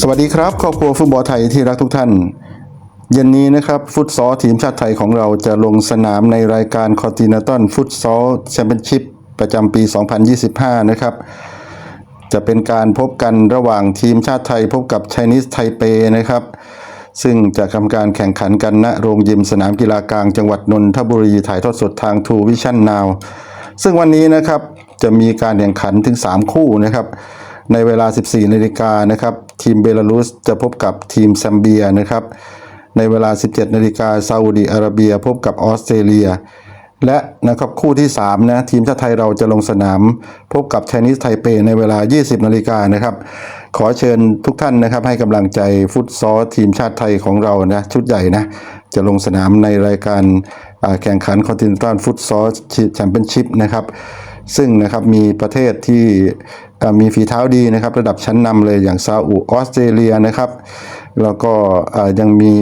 สวัสดีครับ ครอบครัวฟุตบอลไทยที่รักทุกท่าน เย็นนี้นะครับ ฟุตซอลทีมชาติไทยของเราจะลงสนามในรายการคอนติเนตัลฟุตซอลแชมเปี้ยนชิพประจำปี 2025 นะครับ จะเป็นการพบกันระหว่างทีมชาติไทยพบกับไชนีสไทเปนะครับ ซึ่งจะทำการแข่งขันกันณโรงยิมสนามกีฬากลางจังหวัดนนทบุรีถ่ายทอดสดทางทูวิชั่นนาวซึ่งวันนี้นะครับจะมีการแข่งขันถึง 3 คู่นะครับ ในเวลา 14นาฬิกานะครับทีมเบลารุสจะพบกับทีมแซมเบียนะครับในเวลา 17นาฬิกาซาอุดีอาระเบีย พบกับออสเตรเลีย และนะครับคู่ที่3นะทีมชาติไทยเราจะลงสนาม พบกับไชนีสไทเปในเวลา 20นาฬิกานะครับขอเชิญทุกท่านนะครับให้กำลังใจฟุตซอลทีมชาติไทยของเรานะชุดใหญ่นะจะลงสนามในรายการแข่งขันคอนติเนนตัลฟุตซอลแชมเปี้ยนชิพนะครับซึ่งนะครับมีประเทศที่ มีฝีเท้าดีนะครับ ระดับชั้นนำเลยอย่างซาอุออสเตรเลียนะครับ แล้วก็ยังมี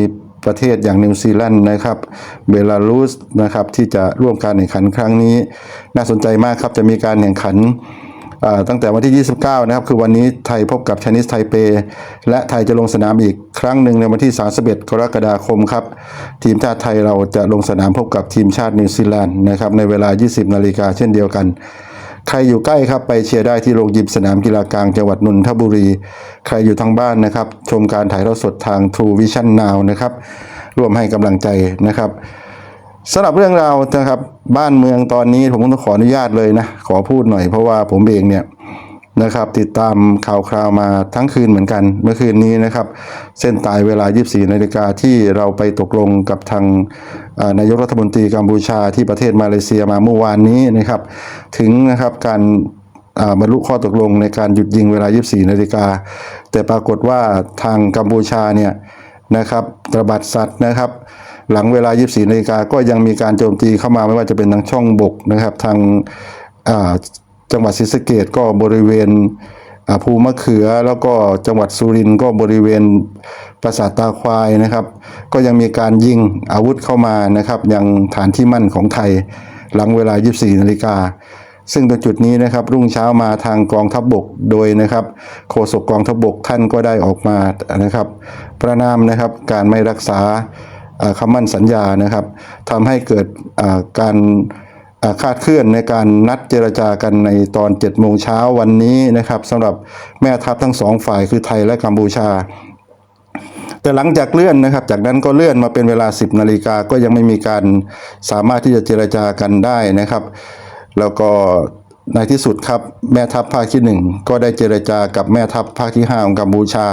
ประเทศอย่างนิวซีแลนด์นะครับ เบลารุสนะครับที่จะร่วมการแข่งขันครั้งนี้ น่าสนใจมากครับจะมีการแข่งขันตั้งแต่วันที่ 29 นะครับ คือวันนี้ไทยพบกับชนิสไทเป และไทยจะลงสนามอีกครั้งหนึ่งในวันที่ 31 กรกฎาคมครับ ทีมชาติไทยเราจะลงสนามพบกับทีมชาตินิวซีแลนด์นะครับในเวลา 20 นาฬิกาเช่นเดียวกัน ใครอยู่ใกล้ครับไปเชียร์ได้ที่โรงยิมสนามกีฬากลางจังหวัดนนทบุรี ใครอยู่ทางบ้านนะครับ ชมการถ่ายทอดสดทาง True Vision Now นะครับร่วมให้กำลังใจนะครับสำหรับเรื่องราวนะครับ บ้านเมืองตอนนี้ผมต้องขออนุญาตเลยนะ ขอพูดหน่อยเพราะว่าผมเองเนี่ย นะครับ ติดตามข่าวคราวมาทั้งคืนเหมือนกัน เมื่อคืนนี้นะครับ เส้นตายเวลา 24นาฬิกาที่เราไปตกลงกับทางนายกรัฐมนตรีกัมพูชาที่ประเทศมาเลเซียมาเมื่อวานนี้นะครับ ถึงนะครับการบรรลุข้อตกลงในการหยุดยิงเวลา 24นาฬิกา แต่ปรากฏว่าทางกัมพูชาเนี่ยนะครับตระบัดสัตว์นะครับ หลังเวลา 24นาฬิกาก็ยังมีการโจมตีเข้ามาไม่ว่าจะเป็นทางช่องบกนะครับ ทางอ่า จังหวัดศรีสะเกดก็บริเวณอาภูมะเขือแล้วก็จังหวัดสุรินทร์ก็บริเวณปราสาทตาควายนะครับ ก็ยังมีการยิงอาวุธเข้ามานะครับ ยังฐานที่มั่นของไทยหลังเวลา 24 นาฬิกา ซึ่งตรงจุดนี้นะครับรุ่งเช้ามาทางกองทัพบบกโดยนะครับโฆษกกองทัพบบกท่านก็ได้ออกมานะครับ ประนามนะครับการไม่รักษาคำมั่นสัญญานะครับทำให้เกิดการ คาดเคลื่อนในการนัดเจรจากันในตอน7โมงเช้าวันนี้นะครับสำหรับแม่ทัพทั้งสองฝ่ายคือไทยและกัมพูชา แต่หลังจากเลื่อนนะครับ จากนั้นก็เลื่อนมาเป็นเวลา 10นาฬิกาก็ยังไม่มีการสามารถที่จะเจรจากันได้นะครับ แล้วก็ในที่สุดครับแม่ทัพภาคที่หนึ่งก็ได้เจรจากับแม่ทัพภาคที่ห้าของกัมพูชา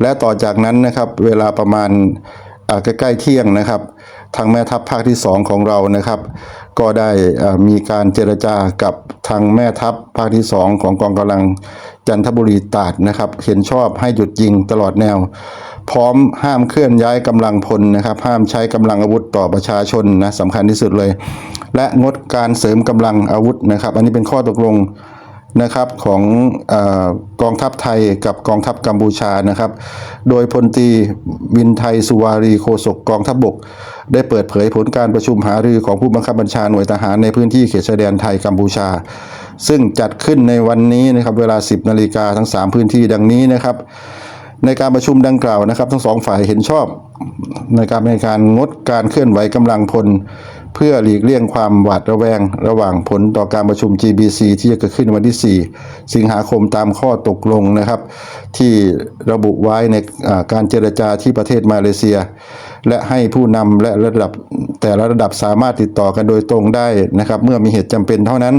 และต่อจากนั้นนะครับเวลาประมาณใกล้ๆเที่ยงนะครับ ทางแม่ทัพภาคที่สองของเรานะครับ ก็ได้มีการเจรจากับทางแม่ทัพภาคที่สองของกองกำลังจันทบุรีตาดนะครับ เห็นชอบให้หยุดยิงตลอดแนว พร้อมห้ามเคลื่อนย้ายกำลังพลนะครับ ห้ามใช้กำลังอาวุธต่อประชาชนนะสำคัญที่สุดเลย และงดการเสริมกำลังอาวุธนะครับ อันนี้เป็นข้อตกลงนะครับของอกองทัพไทยกับกองทัพกัมพูชานะครับ โดยพลตีวินไทยสุวารีโฆษกกองทัพบก ได้เปิดเผยผลการประชุมหารือของผู้บังคับบัญชาหน่วยทหารในพื้นที่เขตชายแดนไทยกัมพูชา ซึ่งจัดขึ้นในวันนี้นะครับเวลา 10นาฬิกาทั้ง 3 พื้นที่ดังนี้นะครับ ในการประชุมดังกล่าวนะครับ ทั้งสองฝ่ายเห็นชอบในการในการงดการเคลื่อนไหวกำลังพล เพื่อหลีกเลี่ยงความหวาดระแวง ระหว่างผลต่อการประชุม GBC ที่จะเกิดขึ้นวันที่ 4 สิงหาคมตามข้อตกลงนะครับ ที่ระบุไว้ในการเจรจาที่ประเทศมาเลเซีย และให้ผู้นำและระดับแต่ละระดับสามารถติดต่อกันโดยตรงได้นะครับ เมื่อมีเหตุจำเป็นเท่านั้น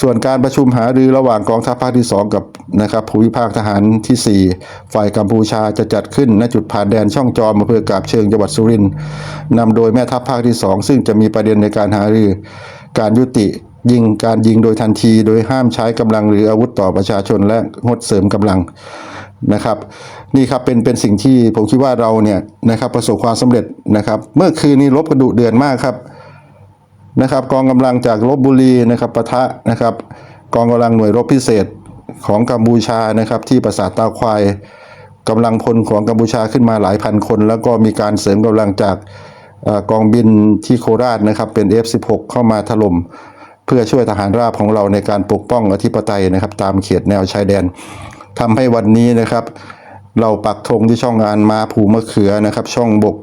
ส่วนการประชุมหารือระหว่างกองทัพภาคที่ 2 กับนะครับภูมิภาคทหารทีสี่ 4 ฝ่ายกัมพูชาจะจัดขึ้นณจุดผ่านแดนช่องจอมอำเภอกาบเชิงจังหวัดสุรินทร์นำโดยแม่ทัพภาคที่ 2 ซึ่งจะมีประเด็นในการหารือ การยุติยิงการยิงโดยทันที โดยห้ามใช้กำลังหรืออาวุธต่อประชาชนและงดเสริมกำลังนะครับ นี่ครับเป็นเป็นสิ่งที่ผมคิดว่าเราเนี่ยนะครับประสบความสำเร็จนะครับ เมื่อคืนนี้รบกันดุเดือดมากครับ นะครับ กองกำลังจากลบบุรีนะครับปะทะนะครับ กองกำลังหน่วยรบพิเศษของกัมพูชานะครับ ที่ปราสาทตาควายกำลังพลของกัมพูชาขึ้นมาหลายพันคน แล้วก็มีการเสริมกำลังจากอกองบินที่โคราชนะครับ เป็น F16 เข้ามาถล่มเพื่อช่วยทหารราบของเราในการปกป้องอธิปไตยนะครับ ตามเขตแนวชายแดนทำให้วันนี้นะครับ เราปักธงที่ช่องงานมาภูมะเขือนะครับ ช่องบก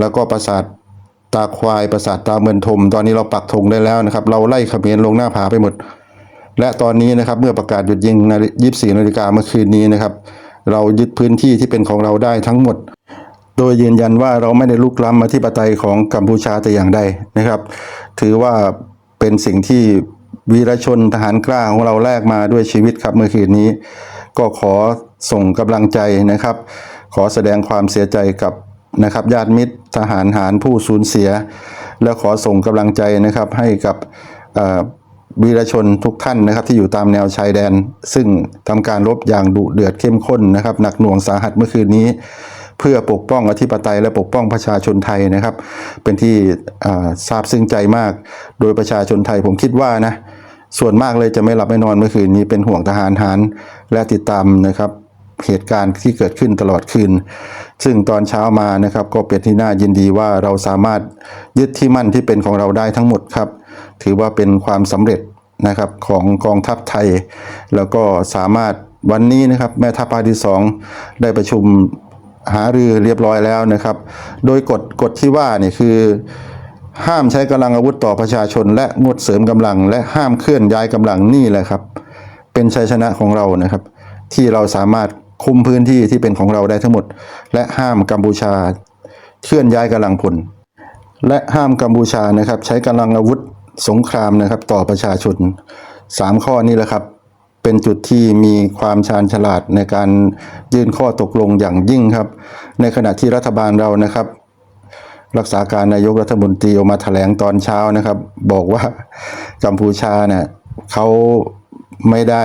แล้วก็ปราสาท ตาควายปราสาทตาเมือนทม ตอนนี้เราปักธงได้แล้วนะครับ เราไล่เขมรลงหน้าผาไปหมด และตอนนี้นะครับเมื่อประกาศหยุดยิงใน24นาฬิกาเมื่อคืนนี้นะครับ เรายึดพื้นที่ที่เป็นของเราได้ทั้งหมด โดยยืนยันว่าเราไม่ได้ลุกล้ำมาที่ปไตยของกัมพูชาแต่อย่างใดนะครับ ถือว่าเป็นสิ่งที่วีรชนทหารกล้าของเราแลกมาด้วยชีวิตครับเมื่อคืนนี้ ก็ขอส่งกำลังใจนะครับ ขอแสดงความเสียใจกับ นะครับญาติมิตรทหารหารผู้สูญเสีย และขอส่งกำลังใจนะครับให้กับวีรชนทุกท่านนะครับที่อยู่ตามแนวชายแดน ซึ่งทำการรบอย่างดุเดือดเข้มข้นนะครับหนักหน่วงสาหัสเมื่อคืนนี้ เพื่อปกป้องอธิปไตยและปกป้องประชาชนไทยนะครับ เป็นที่อ่าซาบซึ้งใจมาก โดยประชาชนไทยผมคิดว่านะส่วนมากเลยจะไม่หลับไม่นอนเมื่อคืนนี้เป็นห่วงทหารหารและติดตามนะครับ เหตุการณ์ที่เกิดขึ้นตลอดคืน ซึ่งตอนเช้ามานะครับก็เป็นที่น่ายินดีว่าเราสามารถยึดที่มั่นที่เป็นของเราได้ทั้งหมดครับ ถือว่าเป็นความสำเร็จนะครับของกองทัพไทย แล้วก็สามารถวันนี้นะครับแม่ทัพภาคที่สองได้ประชุมหารือเรียบร้อยแล้วนะครับ โดยกฎกฎที่ว่าเนี่ยคือ ห้ามใช้กำลังอาวุธต่อประชาชน และงดเสริมกำลัง และห้ามเคลื่อนย้ายกำลังนี่แหละครับ เป็นชัยชนะของเรานะครับ ที่เราสามารถ คุมพื้นที่ที่เป็นของเราได้ทั้งหมด และห้ามกัมพูชา เคลื่อนย้ายกำลังพล และห้ามกัมพูชานะครับ ใช้กำลังอาวุธสงครามนะครับ ต่อประชาชนสามข้อนี้แหละครับ เป็นจุดที่มีความชาญฉลาดในการยื่นข้อตกลงอย่างยิ่งครับ ในขณะที่รัฐบาลเรานะครับรักษาการนายกรัฐมนตรีออกมาแถลงตอนเช้านะครับ บอกว่ากัมพูชาเนี่ยเขาไม่ได้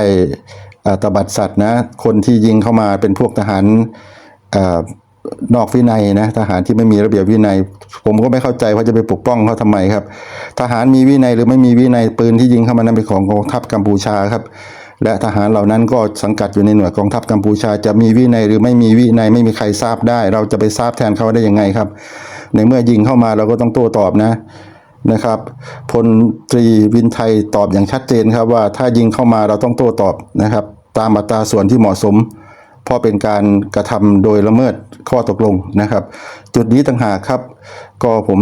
ตบัดสัตว์นะคนที่ยิงเข้ามาเป็นพวกทหารอนอกวินัยนะทหารที่ไม่มีระเบียบวินัย ผมก็ไม่เข้าใจว่าจะไปปกป้องเขาทำไมครับ ทหารมีวินัยหรือไม่มีวินัยปืนที่ยิงเข้ามานั้นเป็นของกองทัพกัมพูชาครับ และทหารเหล่านั้นก็สังกัดอยู่ในหน่วยกองทัพกัมพูชา จะมีวินัยหรือไม่มีวินัยไม่มีใครทราบได้ เราจะไปทราบแทนเขาได้ยังไงครับ ในเมื่อยิงเข้ามาเราก็ต้องโต้ตอบนะ นะครับพลตรีวินไทยตอบอย่างชัดเจนครับว่าถ้ายิงเข้ามาเราต้องโต้ตอบนะครับ ตามอัตราส่วนที่เหมาะสม เพราะเป็นการกระทำโดยละเมิดข้อตกลงนะครับ จุดนี้ต่างหากครับ ก็ผม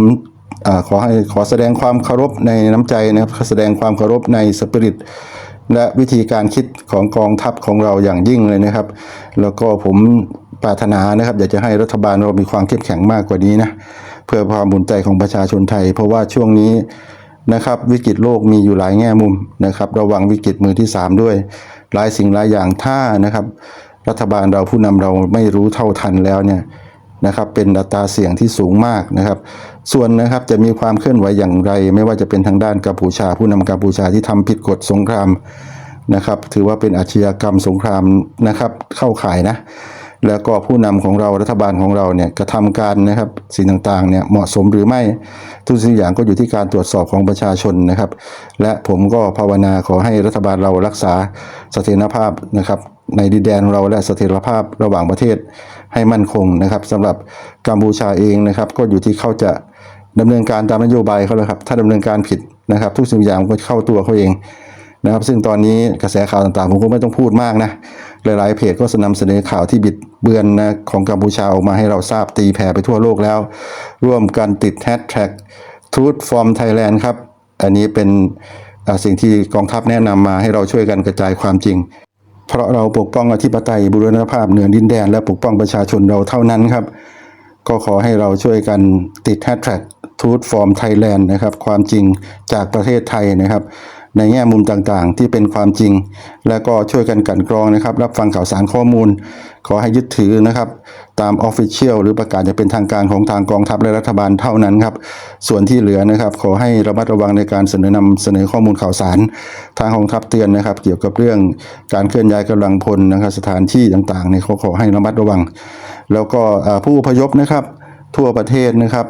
อขอให้ขอแสดงความเคารพในน้ำใจนะครับแสดงความเคารพในสปิริตและวิธีการคิดของกองทัพของเราอย่างยิ่งเลยนะครับ แล้วก็ผมปรารถนานะครับ อยากจะให้รัฐบาลเรามีความเข้มแข็งมากกว่านี้นะ พื่อความบุญใจของประชาชนไทย เพราะว่าช่วงนี้นะครับวิกฤตโลกมีอยู่หลายแง่มุมนะครับ ระวังวิกฤตมือที่ 3 ด้วย หลายสิ่งหลายอย่างถ้านะครับ รัฐบาลเราผู้นำเราไม่รู้เท่าทันแล้วเนี่ยนะครับเป็นอัตราเสี่ยงที่สูงมากนะครับ ส่วนนะครับจะมีความเคลื่อนไหวอย่างไร ไม่ว่าจะเป็นทางด้านกัมพูชา ผู้นำกัมพูชาที่ทำผิดกฎสงครามนะครับ ถือว่าเป็นอาชญากรรมสงครามนะครับเข้าข่ายนะ แล้วก็ผู้นำของเรารัฐบาลของเราเนี่ยกระทำการนะครับสิ่งต่างๆเนี่ยเหมาะสมหรือไม่ทุกสิ่งอย่างก็อยู่ที่การตรวจสอบของประชาชนนะครับ และผมก็ภาวนาขอให้รัฐบาลเรารักษาเสถียรภาพนะครับในดินแดนเราและเสถียรภาพระหว่างประเทศให้มั่นคงนะครับสำหรับกัมพูชาเองนะครับ ก็อยู่ที่เขาจะดำเนินการตามนโยบายเขาแล้วครับ ถ้าดำเนินการผิดนะครับ ทุกสิ่งอย่างก็เข้าตัวเขาเองนะครับ ซึ่งตอนนี้กระแสข่าวต่างๆ ผมก็ไม่ต้องพูดมากนะหลายๆเพจก็นำเสนอข่าวที่บิด เบือนนะของกัมพูชาออกมาให้เราทราบตีแผ่ไปทั่วโลกแล้ว ร่วมกันติดแฮชแท็ก Truth from Thailand ครับ อันนี้เป็นสิ่งที่กองทัพแนะนำมาให้เราช่วยกันกระจายความจริง เพราะเราปกป้องอธิปไตยบุรณภาพเหนือดินแดน และปกป้องประชาชนเราเท่านั้นครับ ก็ขอให้เราช่วยกันติดแฮชแท็ก Truth from Thailand นะครับ ความจริงจากประเทศไทยนะครับ ในแง่มุมต่างๆ ที่เป็นความจริง และก็ช่วยกันกันกรองนะครับ รับฟังข่าวสารข้อมูล ขอให้ยึดถือนะครับ ตาม Official หรือประกาศจะเป็นทางการของทางกองทัพและรัฐบาลเท่านั้นครับ ส่วนที่เหลือนะครับ ขอให้ระมัดระวังในการเสนอนำเสนอข้อมูลข่าวสาร ทางกองทัพเตือนนะครับ เกี่ยวกับเรื่องการเคลื่อนย้ายกำลังพลนะครับสถานที่ต่างๆเนี่ยเขาขอให้ระมัดระวัง แล้วก็ผู้พยพนะครับ ทั่วประเทศนะครับ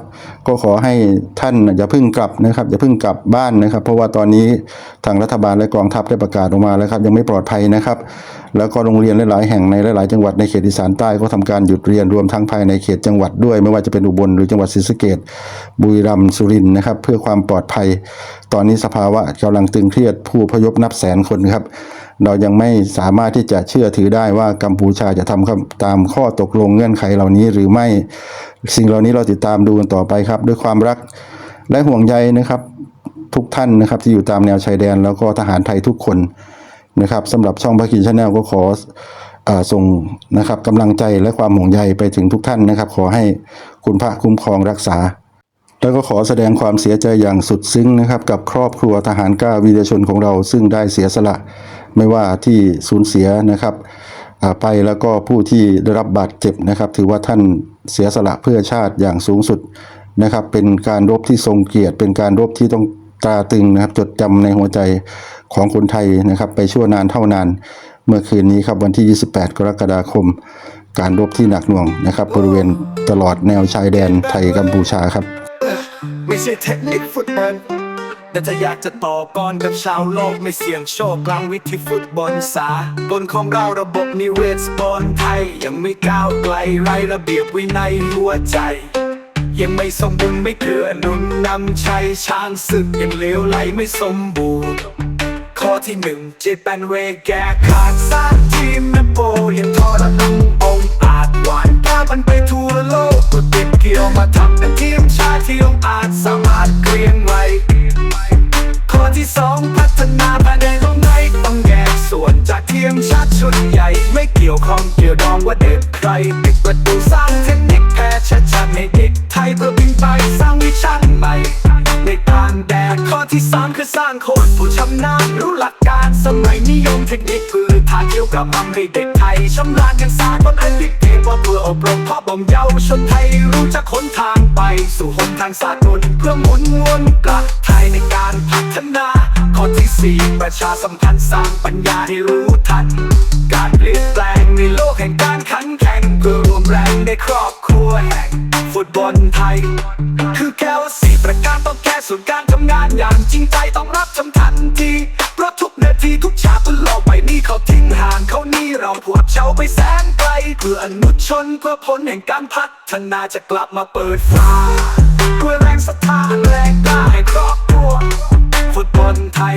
ก็ขอให้ท่านอย่าเพิ่งกลับนะครับอย่าเพิ่งกลับบ้านนะครับ เพราะว่าตอนนี้ทางรัฐบาลและกองทัพได้ประกาศออกมาแล้วครับ ยังไม่ปลอดภัยนะครับแล้วก็โรงเรียนหลาย ๆ แห่งในหลาย ๆ จังหวัดในเขตอีสานใต้ก็ทำการหยุดเรียนรวมทั้งภายในเขตจังหวัดด้วย ไม่ว่าจะเป็นอุบลหรือจังหวัดศรีสะเกษบุรีรัมย์สุรินทร์นะครับ เพื่อความปลอดภัย ตอนนี้สภาวะกำลังตึงเครียดผู้พยพนับแสนคนครับเรายังไม่สามารถที่จะเชื่อถือได้ว่ากัมพูชาจะทำตามข้อตกลงเงื่อนไขเหล่านี้หรือไม่สิ่งเหล่านี้เราติดตามดูกันต่อไปครับ ด้วยความรักและห่วงใยนะครับ ทุกท่านนะครับที่อยู่ตามแนวชายแดน แล้วก็ทหารไทยทุกคน นะครับสำหรับช่องพักกินชาแนลก็ขออส่งนะครับกำลังใจและความห่วงใยไปถึงทุกท่านนะครับ ขอให้คุณพระคุ้มครองรักษา แล้วก็ขอแสดงความเสียใจอย่างสุดซึ้งนะครับ กับครอบครัวทหารก้าวีรชนของเรา ซึ่งได้เสียสละไม่ว่าที่สูญเสียนะครับไปแล้วก็ผู้ที่ได้รับบาดเจ็บนะครับ ถือว่าท่านเสียสละเพื่อชาติอย่างสูงสุดนะครับ เป็นการรบที่ทรงเกียรติเป็นการรบที่ต้อง ตราตึงนะครับจดจำในหัวใจของคนไทยนะครับ ไปชั่วนานเท่านาน เมื่อคืนนี้ครับวันที่ 28 กรกฎาคม การรบที่หนักหน่วงนะครับ บริเวณตลอดแนวชายแดนไทยกัมพูชาครับ ไม่ใช่เทคนิคฟุตบอลแต่จะอยากจะต่อกรกับชาวโลกไม่เสี่ยงโชคกลางวิธีฟุตบอลสาบนของเราระบบนิเวศบอลไทย ยังไม่ก้าวไกลไรระเบียบวินัยหัวใจ ยังไม่สมบูรณ์ไม่เกื้อหนุน นำชัยช้างศึกยังเลวไหลไม่สมบูรณ์ ข้อที่หนึ่งจิตเป็นเวแกขาดสร้างทีมแมโปยังทอดทั้งองอาจหวานก้ามันไปทั่วโลกก็ติดเกี่ยวมาทำเป็นทีมชาติที่องอาจสามารถเกรียงไว้ข้อที่สองพัฒนาภายในตรงไหนต้องแยกส่วนจากทีมชาติชุดใหญ่ไม่เกี่ยวข้องเกี่ยว เทคนิคพื้นฐาเกี่ยวกับทำให้เด็กไทยชำนาญกันศาสตร์บนอันดิเทว่าเพื่ออบรมพาะบ่มเยาวชนไทยรู้จักหนทางไป สู่หนทางศาสตร์นนเพื่อหมุนวนกลับไทยในการพัฒนา ข้อที่สี่ประชาสัมพันธ์สร้างปัญญาให้รู้ทัน การเปลี่ยนแปลงในโลกแห่งการขันแข่งเพื่อรวมแรงในครอบครัวแห่งฟุตบอลไทย คือแก้วสี่ประการต้องแก้ส่วนการทำงานอย่างจริงใจต้องรับทำทันที ทุกนาทีทุกชาติบนโลกใบนี้เขาทิ้งห่างเขานี่เราพวกเจ้าไปแสนไกลเพื่ออนุชนเพื่อผลแห่งการพัฒนาจะกลับมาเปิดฟ้าด้วยแรงศรัทธาแรงกล้าให้ครอบครัวฟุตบอลไทย